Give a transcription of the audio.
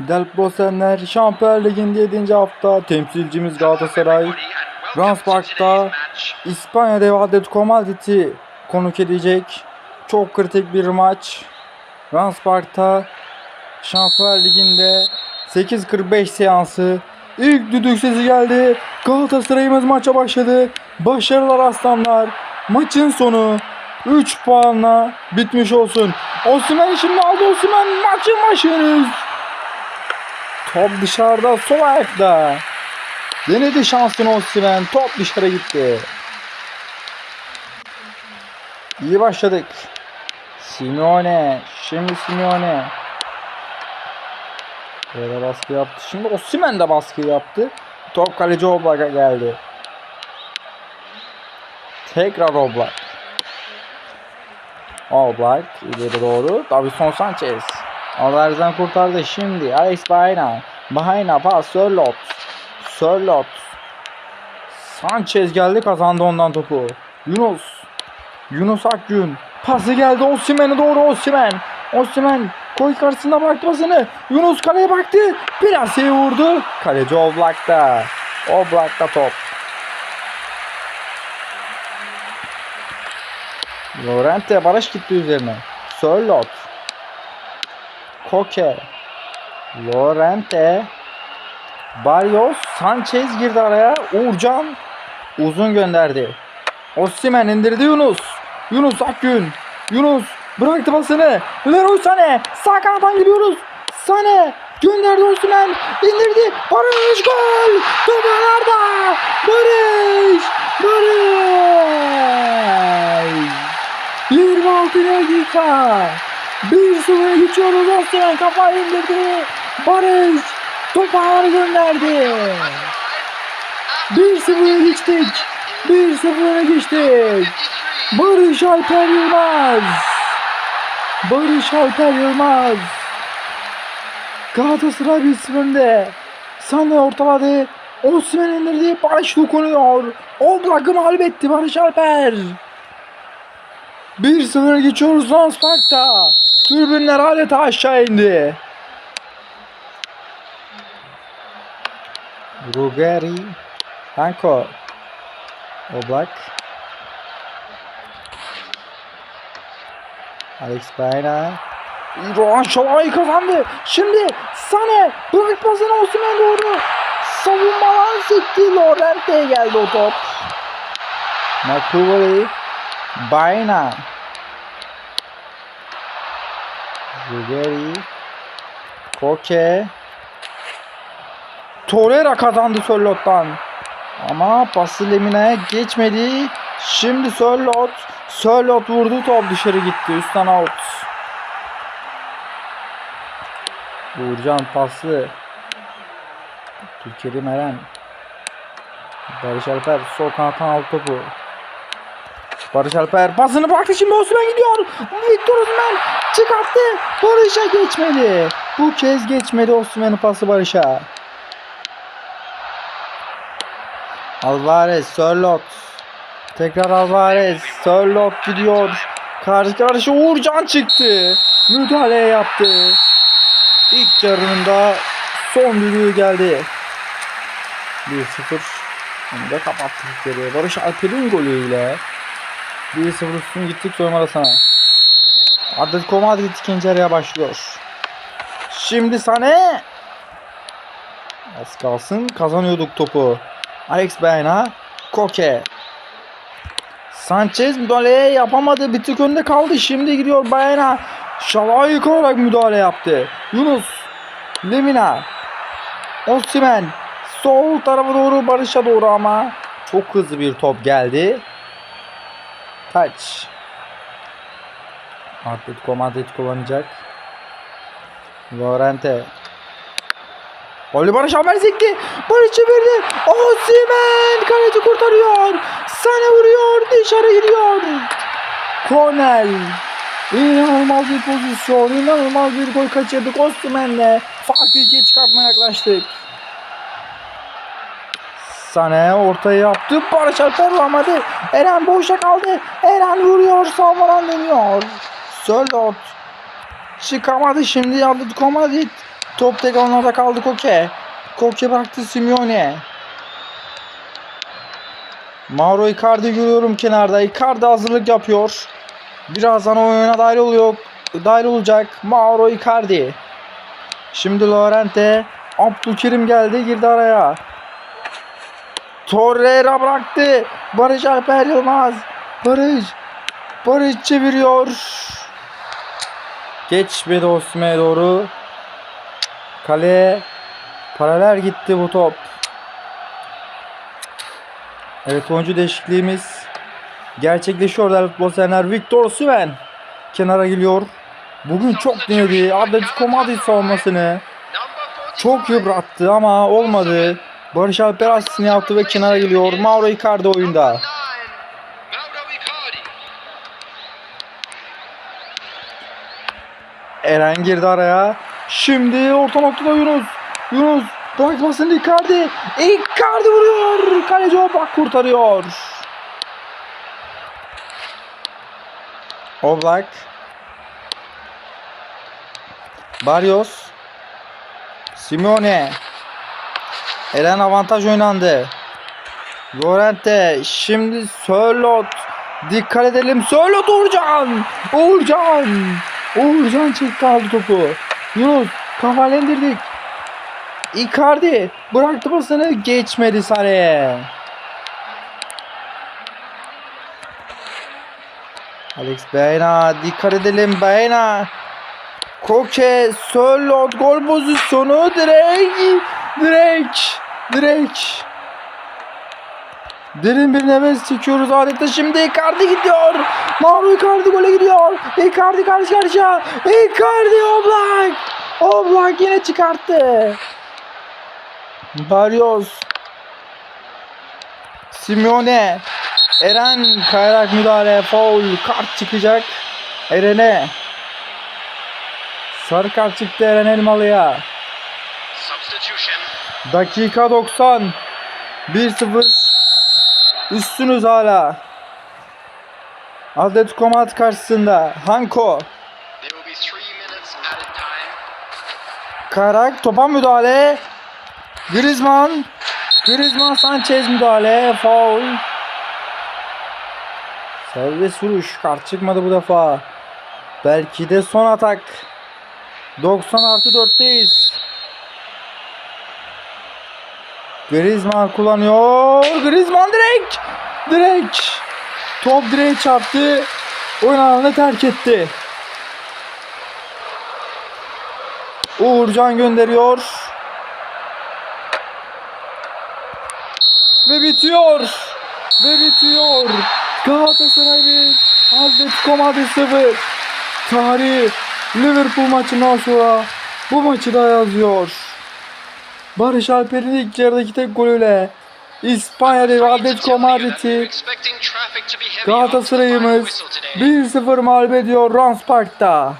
Delposenler Şampiyonlar Ligi'nde 7. hafta temsilcimiz Galatasaray Rans Park'ta İspanya dev Atletico konuk edecek. Çok kritik bir maç. Rans Park'ta Şampiyonlar Ligi'nde 8.45 seansı ilk düdük sesi geldi. Galatasaray'ımız maça başladı. Başarılar aslanlar. Maçın sonu 3 puanla bitmiş olsun. Osimhen şimdi aldı Osimhen maçın başınız. Top dışarıda sol ayakta. Denedi şansını Osimhen. Top dışarı gitti. İyi başladık. Simeone. Şimdi Simeone. Böyle baskı yaptı. Şimdi Osimhen de baskı yaptı. Top kaleci Oblak'a geldi. Tekrar Oblak. Oblak ileri doğru. Davison Sanchez. Alvarez'den kurtardı şimdi. Alex Baena. Baena pas. Sörlot. Sörlot. Sanchez geldi kazandı ondan topu. Yunus. Yunus Akgün. Pası geldi Osimhen'e doğru Osimhen. Osimhen koy karşısında bıraktı pasını. Yunus kaleye baktı. Biraz iyi vurdu. Kaleci Oblak'ta. Oblak'ta top. Lorente barış gitti üzerine. Sörlot. Koke. Lorente. Barrios. Sanchez girdi araya. Uğurcan uzun gönderdi. Osimhen indirdi Yunus. Yunus Akgün. Yunus bıraktı pasını. Leroy Sané. Sağ kanattan gidiyoruz. Sané gönderdi Osimhen. indirdi. Barış gol. Top ağlarda. Barış. Barış. 26 dakika. 1-0'a geçiyoruz Osimhen kafayı indirdi. Barış topu gönderdi. 1-0'a geçtik. 1-0'a geçtik. Barış Alper Yılmaz. Barış Alper Yılmaz. Galatasaray 1-0'ında. Sane ortaladı. Osimhen indirdi. Barış dokunuyor. Oblak'ı mağlup etti Barış Alper. 1-0 geçiyoruz Lens Park'ta. Tribünler adeta aşağı indi. Ruggeri. Hanko. Oblak. Alex Baena. Rohan Şalay kazandı. Şimdi Sane bırak pasını Osimhen doğru. Savunmadan sekti. Lorente geldi o top. Makuvali. Baena. Ruggeri. Koke. Torreira kazandı Sörlot'tan. Ama pası Lemina'ya geçmedi. Şimdi Sörlot. Sörlot vurdu top dışarı gitti. Üstten out. Uğurcan pası. Türkiye'de Eren. Barış Alper sol kanattan aldı topu. Barış Alper pasını bıraktı şimdi Osman gidiyor. Victor Osman çıkarttı. Barış'a geçmedi. Bu kez geçmedi Osman'ın pası Barış'a. Alvarez, Sörlot. Tekrar Alvarez, Sörlot gidiyor. Karşı karşı Uğurcan çıktı. Müdahale yaptı. İlk yarında son düdüğü geldi. 1-0. Onu da kapattık yarıyı. Barış Alper'in golüyle 1-0 üstün gittik soyma sana. Atletico Madrid ikinci araya başlıyor. Şimdi Sané. Az kalsın kazanıyorduk topu. Alex Baena. Koke. Sanchez müdahaleye yapamadı. Bir tık önde kaldı. Şimdi gidiyor Baena. Şalay yıkarak müdahale yaptı. Yunus. Lemina. Osimhen. Sol tarafa doğru Barış'a doğru ama çok hızlı bir top geldi. Taç. Atletico Madrid kullanacak. Lorente. Golü Barış Alper sekti. Barış çevirdi. Osimhen kaleci kurtarıyor. Sana vuruyor. Dışarı gidiyor. Kornel. İnanılmaz bir pozisyon. İnanılmaz bir gol kaçırdık Osimhen'le. Farkı ikiye çıkartmaya yaklaştık. Sane ortaya yaptı. Barış Alper vuramadı. Eren boşa kaldı. Eren vuruyor. Savunmadan dönüyor. Sörlot. Çıkamadı şimdi Atletico Madrid. Top tek onlarda kaldı Koke. Koke bıraktı Simeone. Mauro Icardi görüyorum kenarda. Icardi hazırlık yapıyor. Birazdan oyuna dahil oluyor. Dahil olacak. Mauro Icardi. Şimdi Lorente. Abdülkerim geldi girdi araya. Torreira bıraktı. Barış Alper Yılmaz. Barış. Barış çeviriyor. Geçmedi Osman'a doğru. Kale paralel gitti bu top. Evet oyuncu değişikliğimiz gerçekleşiyor değerli futbol severler. Victor Süven kenara geliyor. Bugün çok denedi. Atletico Madrid savunmasını çok yıprattı ama olmadı. Barış Alper asistini yaptı ve kenara geliyor. Mauro Icardi oyunda. Eren girdi araya. Şimdi orta noktada Yunus. Yunus bırakmasın Icardi. Icardi vuruyor. Kaleci Oblak kurtarıyor. Oblak. Barrios. Simeone. Eren avantaj oynandı. Llorente. Şimdi Sörlot. Dikkat edelim. Sörlot Uğurcan. Uğurcan. Uğurcan çekti aldı topu. Yunus kafayla indirdik. Icardi bıraktı basını geçmedi Sare'ye. Alex Beyna dikkat edelim Beyna. Koke Sörlot gol pozisyonu direkt direkt direkt Derin bir nefes çekiyoruz adeta şimdi Icardi gidiyor. Mauro Icardi gole gidiyor. Icardi karşı karşıya. Icardi Oblak. Oblak yine çıkarttı. Barrios. Simeone. Eren kayarak müdahale. Foul. Kart çıkacak. Eren'e. Sarı kart çıktı Eren Elmalı'ya. Dakika 90. 1-0. Üstünüz hala. Atletico Madrid karşısında. Hanko. Karak topa müdahale. Griezmann. Griezmann Sanchez müdahale. Foul. Serbest vuruş. Kart çıkmadı bu defa. Belki de son atak. 90 artı 4'teyiz. Griezmann kullanıyor. Griezmann direkt. Direkt. Top direğe çarptı. Oyun alanını terk etti. Uğurcan gönderiyor. Ve bitiyor. Ve bitiyor. Galatasaray 1. Atletico Madrid 0. Tarih Liverpool maçından sonra bu maçı da yazıyor. Barış Alper'in ilk yarıdaki tek golüyle İspanya devi Atletico Madrid'i Galatasaray'ımız 1-0 mağlup ediyor Rans Park'ta.